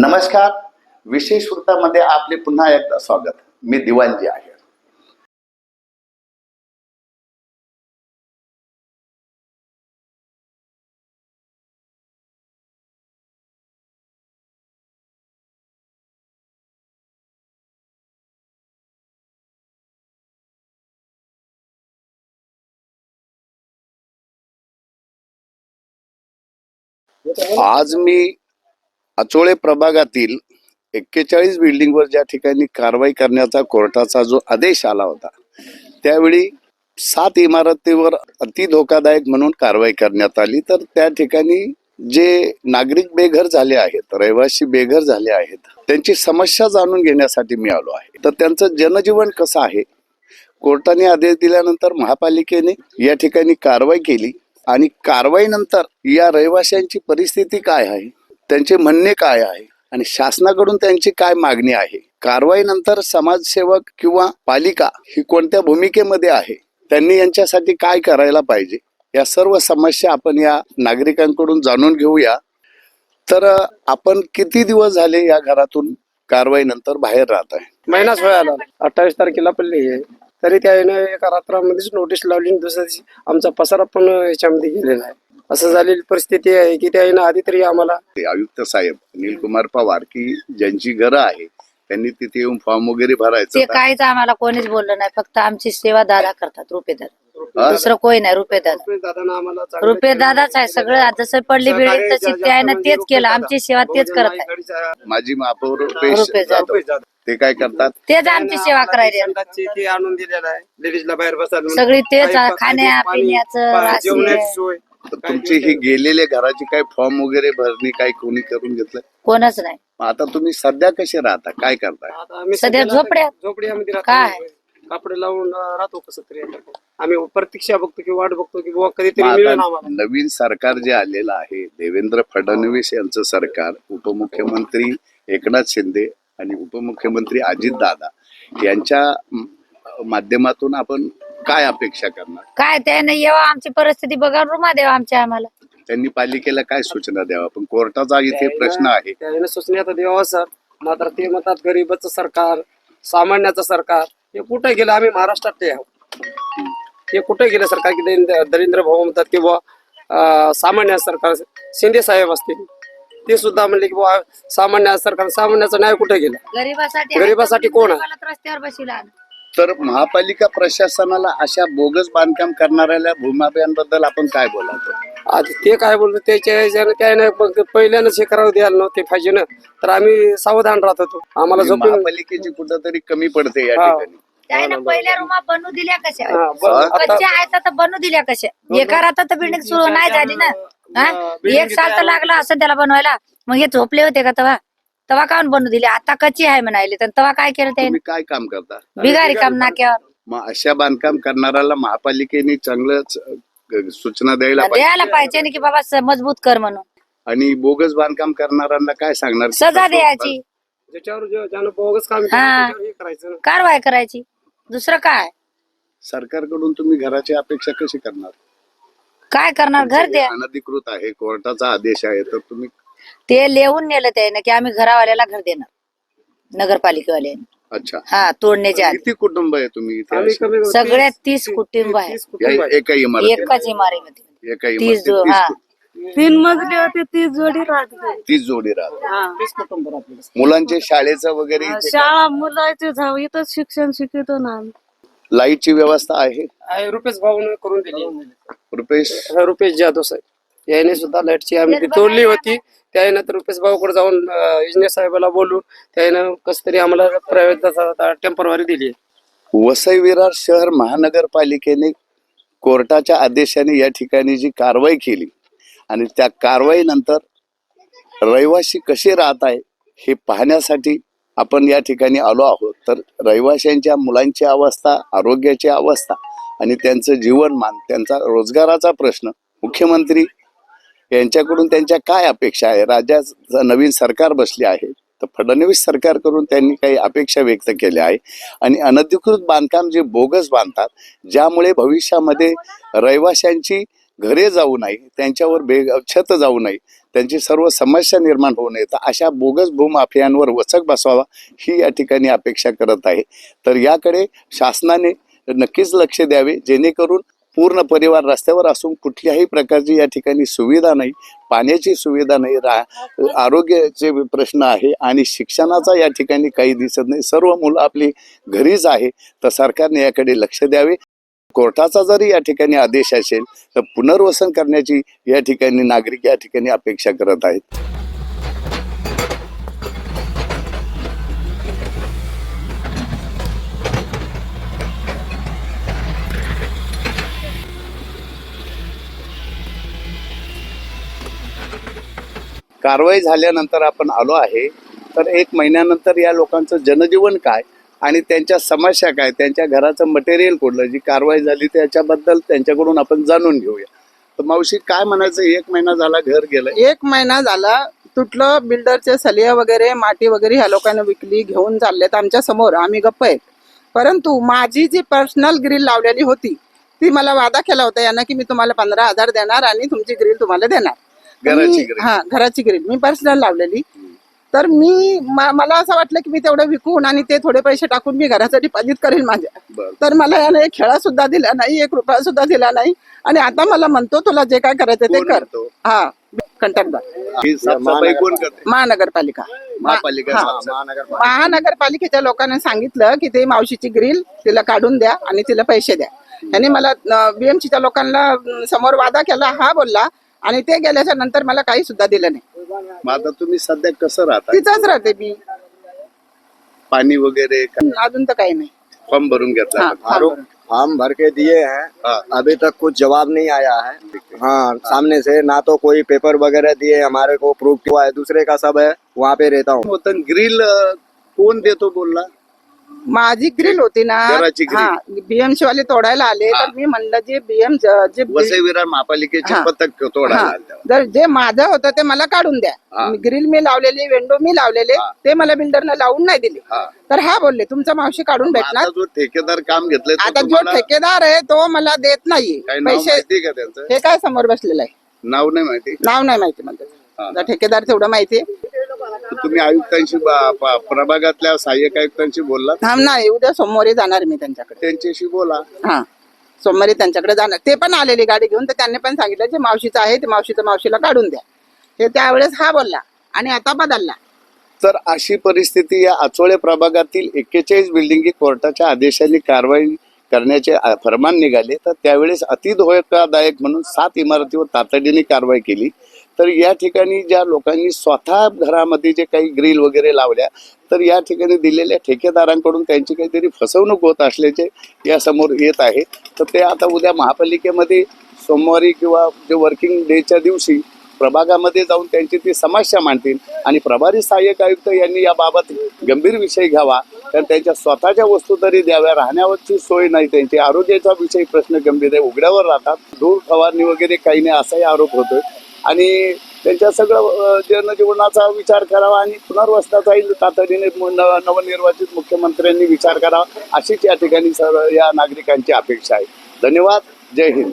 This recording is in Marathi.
नमस्कार. विशेष वृत्तामध्ये आपले पुन्हा एकदा स्वागत. मी दिवालजी आहे. आज मी अचोळे प्रभागातील एक्केचाळीस बिल्डिंगवर ज्या ठिकाणी कारवाई करण्याचा कोर्टाचा जो आदेश आला होता त्यावेळी सात इमारतीवर अति धोकादायक म्हणून कारवाई करण्यात आली. तर त्या ठिकाणी जे नागरिक बेघर झाले आहेत रहिवासी बेघर झाले आहेत त्यांची समस्या जाणून घेण्यासाठी मी आलो आहे. तर त्यांचं जनजीवन कसं आहे? कोर्टाने आदेश दिल्यानंतर महापालिकेने या ठिकाणी कारवाई केली आणि कारवाईनंतर या रहिवाशांची परिस्थिती काय आहे? त्यांचे म्हणणे काय आहे? आणि शासनाकडून त्यांची काय मागणी आहे? कारवाईनंतर समाजसेवक किंवा पालिका ही कोणत्या भूमिकेमध्ये आहे? त्यांनी यांच्यासाठी काय करायला पाहिजे? या सर्व समस्या आपण या नागरिकांकडून जाणून घेऊया. तर आपण किती दिवस झाले या घरातून कारवाईनंतर बाहेर राहत आहे? महिनाच व्हायला अठ्ठावीस तारखेला पडली आहे तरी त्याने एका रात्रामध्येच नोटीस लावली दुसऱ्या दिवशी आमचा पसारा पण याच्यामध्ये गेलेला आहे. असं झालेली परिस्थिती आहे की त्याने आधी तरी आम्हाला आयुक्त साहेब अनिल कुमार पवार की ज्यांची घरं आहे त्यांनी तिथे येऊन फॉर्म वगैरे भरायचं ते काहीच आम्हाला कोणीच बोललं नाही फक्त आमची सेवा दादा करतात रुपे हा? दादा दुसरं कोणी नाही रुपे दादा रुपये दादानं आम्हाला चांगलं रुपे दादाच आहे सगळं जसं पडली बिल्डिंग तशी त्यानं ज्याप्रमाणे तेच केलं आमची सेवा तेच करत आहे माजी महापौर रुपेश रुपेश जाधव. जाधव. रुपेश जाधव. ते काय करतात तेच आमची सेवा करायला संडासची ते आणून दिलेलं आहे लेडीजला बाहेर बसायला सगळी तेच खाण्या पाणी- पिण्याचं पा- राशन. जेवणाची सोय तर तुमची ही गेलेले घराची काय फॉर्म वगैरे भरणी काय कोणी करून घेतलं कोणच नाही आता तुम्ही सध्या कसे राहता काय आता आम्ही सध्या झोपड्यात. झोपड्यामध्ये राहतो काय? कापडे लावून अं, राहतो कसं तरी आता. आम्ही प्रतीक्षा बघतो की वाट बघतो की बुवा कधीतरी मग मिळेल आता आम्हाला नवीन सरकार जे आलेलं आहे देवेंद्र फडणवीस यांचं सरकार उपमुख्यमंत्री एकनाथ शिंदे आणि उपमुख्यमंत्री अजितदादा यांच्या म- माध्यमातून आपण काय अपेक्षा करणार? काय त्याने येवा आमची परिस्थिती बघा रुमा द्यावा आमच्या आम्हाला. त्यांनी पालिकेला काय सूचना द्यावा? पण कोर्टाचा इथे प्रश्न आहे. त्याने सूचनेत द्यावं सर. मात्र ते म्हणतात गरीबाचं सरकार सामान्याचं सरकार हे कुठे गेलं? आम्ही महाराष्ट्रात ते आहोत हे कुठे गेलं सरकार की दरिंद्र दरिंद्र भाऊ म्हणतात की बुवा अं, सामान्य सरकार शिंदे साहेब असतील. ते सुद्धा म्हणले की बुवा सामान्य सरकार सामान्याचं न्याय कुठे गेलं? गरीबासाठी गरिबासाठी कोण आहे? रस्त्यावर बसविला तर महापालिका प्रशासनाला अशा बोगस बांधकाम करणाऱ्या भूमाफियांबद्दल आपण काय बोलावतो आता ते काय बोलतो त्याच्या ह्याच्यानं त्याने मग पहिल्यानंच हे करावं द्यायला नव्हते पाहिजे ना. तर आम्ही सावधान राहत होतो. आम्हाला झोपून महापालिकेची कुठंतरी कमी पडते या हा. ठिकाणी. पहिल्या रुमा बनवू दिल्या कशा? हा, आता- आहेत तर बनवू दिल्या कशा? एका रातात तर बिल्डिंग सुरू नाही झाली ना. हा? बिल्डिंग एक साल तर लागला असं त्याला बनवायला. मग हे झोपले होते का तेव्हा? तेव्हा काऊन बनवू दिले? आता कच्ची आहे म्हणाले तर तेव्हा काय केलं त्याने? तुम्ही काय काम करता? बिगारी काम नाक्यावर मग अशा बांधकाम करणाऱ्याला महापालिकेने चांगलंच अ, सूचना द्यायला पाहिजे द्यायला पाहिजे. ना की बाबा स- मजबूत कर म्हणून. आणि बोगस बांधकाम करणाऱ्यांना काय सांगणार? सजा द्यायची. ज्याच्यावर जे- ज्यानं बोगस काम केलं, हा. त्याच्यावर हे करायचं ना. कारवाई करायची. दुसरं काय? सरकारकडून तुम्ही घराची अपेक्षा कशी करणार? काय करणार? घर द्या. अनधिकृत आहे कोर्टाचा आदेश आहे तर तुम्ही ते लिहून नेलं त्याने की आम्ही घरावाल्याला घर देणार नगरपालिकेवाले अच्छा. हा तोडण्याच्या आधी. किती कुटुंब आहे तुम्ही इथे? सगळ्यात तीस- कुटुंब आहे. या. एका इमारतीत एकाच इमारतीमध्ये. एका तीस इमारतीत जो- तीस हा. कुटुंब- तीन मजली होती तीस जोडी राहते तीस जोडी राहतात राहतील. मुलांचे शाळेचं वगैरे इथे? शाळा मुलाचे जाऊ इथंच शिक्षण शिकवतो ना आम्ही. लाईटची व्यवस्था आहे? आहे, रुपेश भाऊन करून दिली. रुपेश? रुपेश जाधव साहेब. याने सुद्धा लाईटची आम्ही ती तोडली होती. त्यानंतर रुपेश भाऊकडे जाऊन इंजिनियर साहेबाला बोलून त्यानं कस तरी आम्हाला प्रायव्हेट टेम्परवारी दिली. वसई विरार शहर महानगरपालिकेने कोर्टाच्या आदेशाने या ठिकाणी जी कारवाई केली आणि त्या कारवाईनंतर रहिवासी कसे राहत आहे हे पाहण्यासाठी आपण या ठिकाणी आलो आहोत. तर रहिवाशांच्या मुलांची अवस्था आरोग्याची अवस्था आणि त्यांचं जीवनमान त्यांचा रोजगाराचा प्रश्न मुख्यमंत्री यांच्याकडून त्यांच्या काय अपेक्षा आहे? राज्यात नवीन सरकार बसले आहे तर फडणवीस सरकारकडून त्यांनी काही अपेक्षा व्यक्त केल्या आहे आणि अनधिकृत बांधकाम जे बोगस बांधतात ज्यामुळे भविष्यामध्ये रहिवाशांची घरे जाऊ नये त्यांच्यावर बे छत जाऊ नये त्यांची सर्व समस्या निर्माण होऊ नये तर अशा बोगस भूमाफियांवर वचक बसवावा ही या ठिकाणी अपेक्षा करत आहे. तर याकडे शासनाने नक्कीच लक्ष द्यावे जेणेकरून पूर्ण परिवार रस्त्यावर असून कुठल्याही प्रकारची या ठिकाणी सुविधा नाही पाण्याची सुविधा नाही रा आरोग्याचे प्रश्न आहे आणि शिक्षणाचा या ठिकाणी काही दिसत नाही. सर्व मुलं आपली घरीच आहे तर सरकारने याकडे लक्ष द्यावे. कोर्टाचा जरी या ठिकाणी आदेश असेल तर पुनर्वसन करण्याची या ठिकाणी नागरिक या ठिकाणी अपेक्षा करत आहेत. कारवाई झाल्यानंतर आपण आलो आहे तर एक महिन्यानंतर या लोकांचं जनजीवन काय आणि त्यांच्या समस्या काय त्यांच्या घराचं मटेरियल कुठलं जी कारवाई झाली त्याच्याबद्दल त्यांच्याकडून आपण जाणून घेऊया. तर मावशी काय म्हणायचं? एक महिना झाला घर गेलं. एक महिना झाला तुटलं बिल्डरचे सलिया वगैरे माती वगैरे ह्या लोकांना विकली घेऊन चाललेत आमच्यासमोर. आम्ही गप्प आहेत. परंतु माझी जी पर्सनल ग्रिल लावलेली होती ती मला वादा केला होता यांना की मी तुम्हाला पंधरा हजार देणार आणि तुमची ग्रिल तुम्हाला देणार. घराची मी-. हा घराची ग्रिल मी पर्सनल लावलेली तर मी म- मला असं वाटलं की मी तेवढं विकून आणि ते थोडे पैसे टाकून मी घराचा डिपॉझिट करेल माझ्या बरं. तर मला याने एक खेळा सुद्धा दिला नाही एक रुपया सुद्धा दिला नाही आणि आता मला म्हणतो तुला जे काय करायचं ते कोण कर म्हणतो? हा कंटकदार ही साफसफाई कोण करते महानगरपालिका महापालिका हा. साफसफाई. महानगरपालिकेच्या लोकांनी सांगितलं की ते मावशीची ग्रिल तिला काढून द्या आणि तिला पैसे द्या त्यांनी मला बीएमसीच्या लोकांना अं, समोर वादा केला हा बोलला आणि ते गेल्याच्यानंतर मला काही सुद्धा दिलं नाही. मग आता तुम्ही सध्या कसं राहता? तिथंच राहते मी. पाणी वगैरे अजून तर काही नाही. फॉर्म भरून घेतला. हा? फार्म भर के दिए हैं। हाँ। अभी तक कुछ जवाब नहीं आया है। हाँ सामने से ना तो कोई पेपर वगैरह दिए हमारे को प्रूफ हुआ है। दूसरे का सब है वहाँ पे रहता हूँ। होतं ग्रिल कोण देतो बोलला? माझी ग्रिल होती ना घराची grill. हा बीएमसी वाले तोडायला आले हा. तर मी म्हणलं जे बीएम जे वसई विरार महापालिकेचे हा. पथक तोडायला हा. आलं. जर जे माझं होतं ते मला काढून हा. द्या ग्रिल मी लावलेली विंडो मी लावलेले हा. ते मला बिल्डरनं लावून नाही दिले हा. तर हा बोलले तुमचा मावशी काढून भेटणार जो ठेकेदार काम घेतलंय तो आता जो तुम्हाला ठेकेदार आहे तो मला देत नाही काही नाव पैसे माहिती का त्यांचं हे काय समोर बसलेलं आहे नाव नाही माहिती नाव नाही माहिती. त्याचं. ठेकेदार तेवढं माहिती तर तुम्ही आयुक्तांशी बा- पा- प्रभागातल्या सहाय्यक आयुक्तांशी बोलला? थांब नाही उद्या सोमवारी जाणार मी त्यांच्याकडे. त्यांच्याशी बोला. हा सोमवारी त्यांच्याकडे जाणार. ते पण आलेली गाडी घेऊन तर त्यांनी पण सांगितलं जे मावशीचं आहे ते मावशीचं मावशीला काढून द्या. हे त्यावेळेस हा बोलला आणि आता बदलला. तर अशी परिस्थिती या आचोळे प्रभागातील एक्केचाळीस बिल्डिंगी कोर्टाच्या आदेशाने कारवाई करण्याचे आ- फरमान निघाले तर त्यावेळेस अति धोकादायक म्हणून सात इमारतीवर तातडीने कारवाई केली. तर या ठिकाणी ज्या लोकांनी स्वतः घरामध्ये जे काही ग्रिल वगैरे लावल्या तर या ठिकाणी दिलेल्या ठेकेदारांकडून त्यांची काहीतरी फसवणूक होत असल्याचे या समोर येत आहे. तर ते आता उद्या महापालिकेमध्ये सोमवारी किंवा जे वर्किंग डेच्या दिवशी प्रभागामध्ये जाऊन त्यांची ती समस्या मांडतील आणि प्रभारी सहाय्यक आयुक्त यांनी याबाबत गंभीर विषय घ्यावा. तर त्यांच्या स्वतःच्या वस्तू तरी द्याव्या राहण्यावरची सोय नाही त्यांची आरोग्याचा विषय प्रश्न गंभीर आहे उघड्यावर राहतात धूळ फवारणी वगैरे काही नाही असाही आरोप होतोय. आणि त्यांच्या सगळं जनजीवनाचा विचार करावा आणि पुनर्वसनाचाही तातडीने नवनिर्वाचित मुख्यमंत्र्यांनी विचार करावा अशीच या ठिकाणी सर्व या नागरिकांची अपेक्षा आहे. धन्यवाद. जय हिंद.